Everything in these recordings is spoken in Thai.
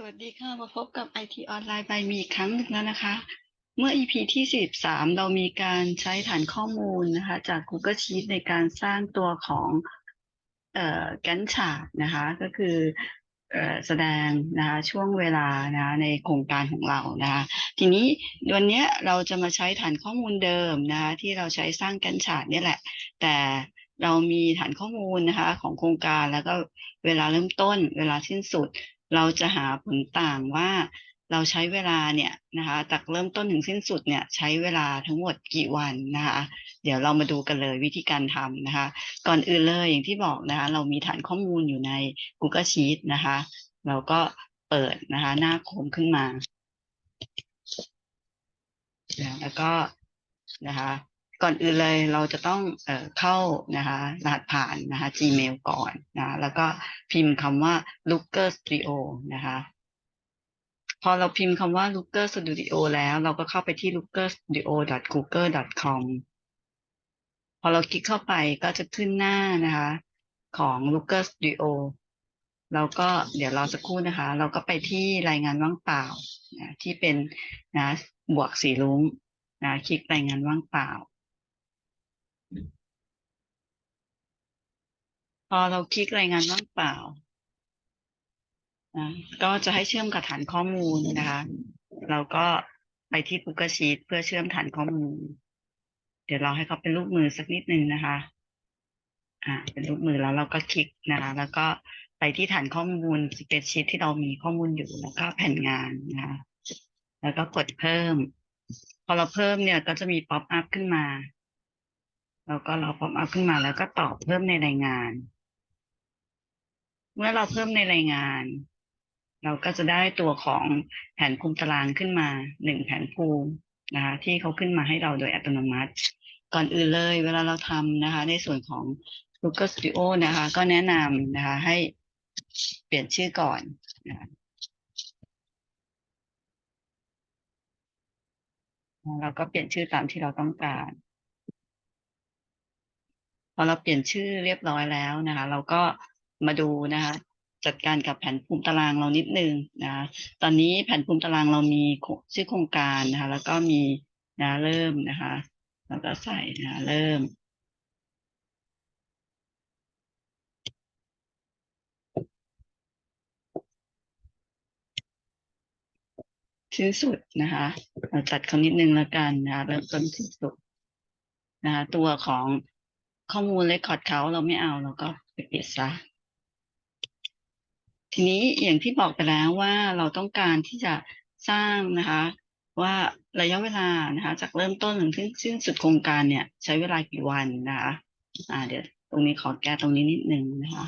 สวัสดีค่ะ มาพบกับ IT ออนไลน์ by มีอีกครั้งหนึ่งแล้วนะคะ เมื่อ EP ที่ 43 เรามีการใช้ฐานข้อมูลนะคะ จาก Google Sheet ในการสร้างตัวของเอ่อแกนชาร์ตนะคะ ก็คือเอ่อแสดงนะคะช่วงเวลานะคะในโครงการของเรานะคะทีนี้วันนี้เราจะมาใช้ฐานข้อมูลเดิมนะคะที่เราใช้สร้างแกนชาร์ตเนี่แหละ แต่เรามีฐานข้อมูลนะคะของโครงการแล้วก็เวลาเริ่มต้น เวลาสิ้นสุด เราจะหาผลต่างว่าเราใช้เวลาเนี่ยนะคะจากเริ่มต้นถึงสิ้นสุดเนี่ยใช้เวลาทั้งหมดกี่วันนะคะ เดี๋ยวเรามาดูกันเลยวิธีการทำนะคะ ก่อนอื่นเลยอย่างที่บอกนะคะ เรามีฐานข้อมูลอยู่ใน Google Sheet นะคะ เราก็เปิดนะคะหน้าโคมขึ้นมา แล้วก็นะคะ ก่อนอื่นเลยเราจะต้องเข้านะคะรหัสผ่านนะคะ Gmail ก่อนนะแล้วก็พิมพ์คำว่า Looker Studio นะคะพอเราพิมพ์คำว่า Looker Studio แล้ว เราก็เข้าไปที่ lookerstudio.google.com พอเราคลิกเข้าไปก็จะขึ้นหน้านะคะ ของ Looker Studio เราก็เดี๋ยวเราสักครู่นะคะ เราก็ไปที่รายงานว่างเปล่านะที่เป็นนะบวกสีรุ้งนะคลิกรายงานว่างเปล่า พอเราคลิกรายงานว่างเปล่านะก็จะให้เชื่อมกับฐานข้อมูลนะคะ เราก็ไปที่ Google Sheet เพื่อเชื่อมฐานข้อมูล เดี๋ยวเราให้เขาเป็นรูปมือสักนิดนึงนะคะ อ่า เป็นรูปมือแล้วเราก็คลิกนะคะ แล้วก็ไปที่ฐานข้อมูล Spreadsheet ที่เรามีข้อมูลอยู่แล้วก็แผ่นงานนะคะแล้วก็กดเพิ่ม พอเราเพิ่มเนี่ยก็จะมีป๊อปอัพขึ้นมา แล้วก็เราป๊อปอัพขึ้นมาแล้วก็ตอบเพิ่มในรายงาน เมื่อเราเพิ่มในรายงาน เราก็จะได้ตัวของแผนภูมิตารางขึ้นมาหนึ่งแผนภูมินะคะที่เขาขึ้นมาให้เราโดยอัตโนมัติ ก่อนอื่นเลยเวลาเราทำนะคะ ในส่วนของ Google Studio นะคะ ก็แนะนำนะคะให้เปลี่ยนชื่อก่อนนะะเราก็เปลี่ยนชื่อตามที่เราต้องการ พอเราเปลี่ยนชื่อเรียบร้อยแล้วนะคะ เราก็ มาดูนะคะจัดการกับแผนภูมิตารางเรานิดนึงนะคะตอนนี้แผนภูมิตารางเรามีชื่อโครงการนะคะแล้วก็มีนะเริ่มนะคะแล้วก็ใส่นะเริ่มสิ้นสุดนะคะเราจัดเขานิดนึงแล้วกันนะคะเริ่มต้นสิ้นสุดนะคะตัวของข้อมูลเรคคอร์ดเขาเราไม่เอาเราก็ไปปิดซะ ทีนี้อย่างที่บอกไปแล้วว่าเราต้องการที่จะสร้างนะคะ ว่าระยะเวลานะคะ จากเริ่มต้นถึงสิ้นสุดโครงการเนี่ย ใช้เวลากี่วันนะคะอ่าเดี๋ยวตรงนี้ขอแก้ตรงนี้นิดนึงนะคะ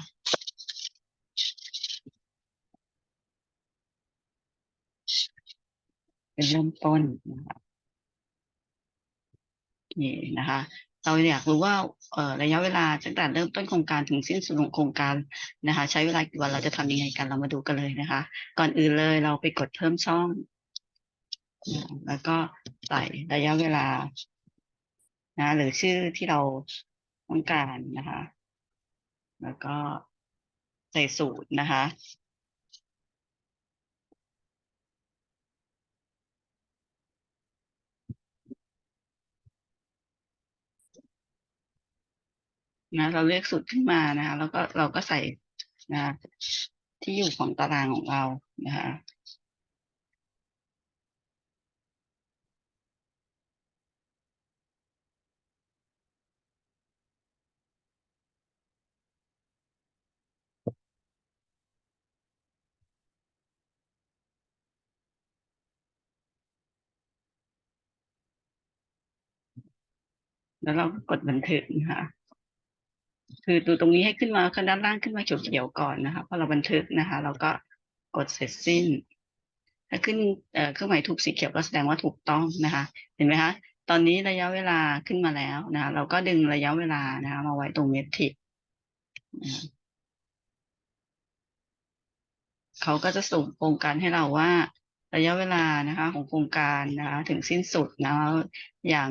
เป็นเริ่มต้นนะคะนี่นะคะ เราอยากรู้ว่าระยะเวลาตั้งแต่เริ่มต้นโครงการถึงสิ้นสุดของโครงการนะคะ ใช้เวลากี่วันเราจะทำยังไงกันเรามาดูกันเลยนะคะ ก่อนอื่นเลยเราไปกดเพิ่มช่อง แล้วก็ใส่ระยะเวลานะหรือชื่อที่เราต้องการนะคะ แล้วก็ใส่สูตรนะคะ นะเราเลือกสูตรขึ้นมานะคะแล้วก็เราก็ใส่นะที่อยู่ของตารางของเรานะคะแล้วเราก็กดบันทึกนะคะ คือดูตรงนี้ให้ขึ้นมาข้าด้านล่างขึ้นมาเขียวๆก่อนนะคะพอเราบันทึกนะคะ เราก็กดเสร็จสิ้น ถ้าขึ้นเครื่องหมายถูกสีเขียวก็แสดงว่าถูกต้องนะคะ เห็นไหมคะตอนนี้ระยะเวลาขึ้นมาแล้วนะคะเราก็ดึงระยะเวลานะคะมาไว้ตรงเมทริกเขาก็จะส่งโครงการให้เราว่าระยะเวลานะคะ ของโครงการนะคะ ถึงสิ้นสุดนะอย่าง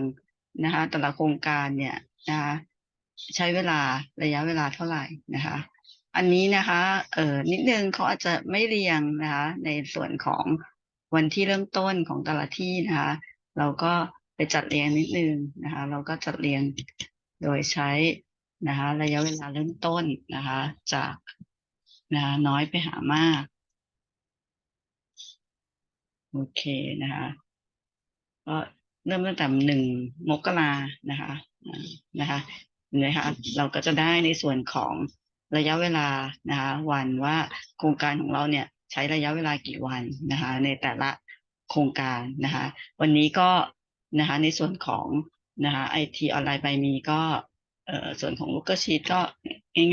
นะคะ แต่ละโครงการเนี่ยนะคะ ใช้เวลาระยะเวลาเท่าไหร่นะคะ อันนี้นะคะเอ่อนิดนึงเขาอาจจะไม่เรียงนะคะ ในส่วนของวันที่เริ่มต้นของแต่ละที่นะคะ เราก็ไปจัดเรียงนิดนึงนะคะ เราก็จัดเรียงโดยใช้นะคะ ระยะเวลาเริ่มต้นนะคะ จากนะคะน้อยไปหามากโอเคนะคะก็เริ่มตั้งแต่หนึ่งมกรานะคะนะคะ นะคะเราก็จะได้ในส่วนของระยะเวลานะคะวันว่าโครงการของเราเนี่ยใช้ระยะเวลากี่วันนะคะในแต่ละโครงการนะคะวันนี้ก็นะคะในส่วนของนะคะไอทีออนไลน์ใบมีก็เอ่อส่วนของลูกก e ชีตก็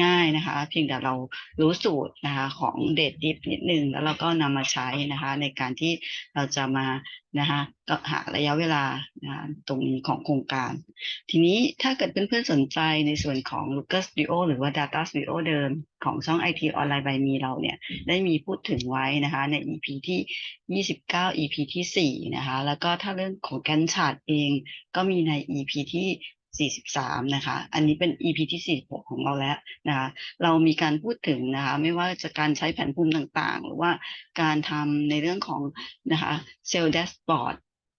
ง่ายๆนะคะ เพียงแต่เรารู้สูตรนะคะของเดทดิฟนิดนึงแล้วเราก็นำมาใช้นะคะ ในการที่เราจะมานะคะก็หาระยะเวลานะคะตรงนี้ของโครงการ ทีนี้ถ้าเกิดเพื่อนๆสนใจในส่วนของ Looker Studio หรือว่า Data Studio เดิมของช่อง IT ออนไลน์ใบมีเราเนี่ยได้มีพูดถึงไว้นะคะใน EP ที่ 29 EP ที่ 4 นะคะ แล้วก็ถ้าเรื่องของแกนชาร์ตเองก็มีใน EP ที่ 43 นะคะ อันนี้เป็น EP ที่ 46 ของเราแล้วนะคะ เรามีการพูดถึงนะคะ ไม่ว่าจะการใช้แผนภูมิต่างๆ หรือว่าการทำในเรื่องของนะคะเซลล์แดชบอร์ด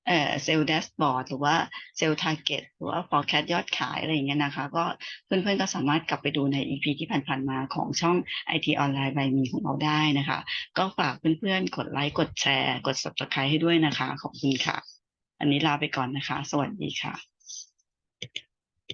เอ่อเซลล์แดชบอร์ดหรือว่าเซลล์ทาร์เก็ตหรือว่า forecast ยอดขายอะไรอย่างเงี้ยนะคะ ก็เพื่อนๆก็สามารถกลับไปดูใน EP ที่ผ่านๆมาของช่อง IT ออนไลน์บมีของเราได้นะคะ ก็ฝากเพื่อนๆ กดไลค์ กดแชร์ กด subscribe ให้ด้วยนะคะ ขอบคุณค่ะ อันนี้ลาไปก่อนนะคะ สวัสดีค่ะ